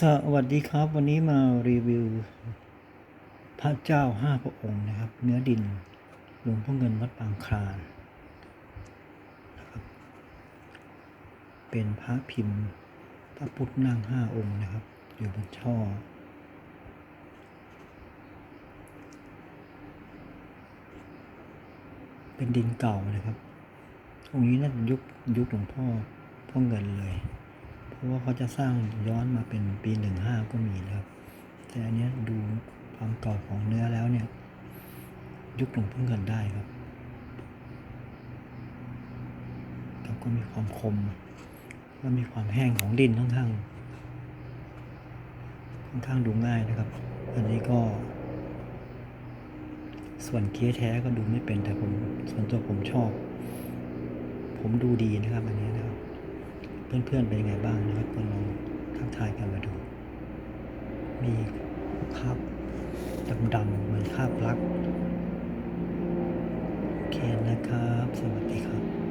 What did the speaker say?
สวัสดีครับ วันนี้มารีวิว พระเจ้าห้าพระองค์นะครับ เนื้อดินหลวงพ่อเงินวัดบางคลานนะครับเป็นพระพิมพ์พระพุทธนั่งห้าองค์นะครับ อยู่บนช่อ เป็นดินเก่านะครับ องค์นี้น่าจะยุคยุคหลวงพ่อพ่อเงินเลย เพราะว่าเขาจะสร้างย้อนมาเป็นปีหนึ่งห้าก็มีนะครับ แต่อันนี้ดูความเก่าของเนื้อแล้วเนี่ย ยุคหลวงพ่อเงินได้ครับแล้วก็มีความคม แล้วมีความแห้งของดินค่อนข้างค่อนข้างดูง่ายนะครับ อันนี้ก็ ส่วนเคี้ยแท้ก็ดูไม่เป็นแต่ผมส่วนตัวผมชอบ ผมดูดีนะครับอันนี้นะครับ เพื่อนๆเป็นยังไงบ้างนะครับก็ลองทักทายกันมาดู มีคราบดำๆเหมือนคราบลักโอเคนะครับ สวัสดีครับ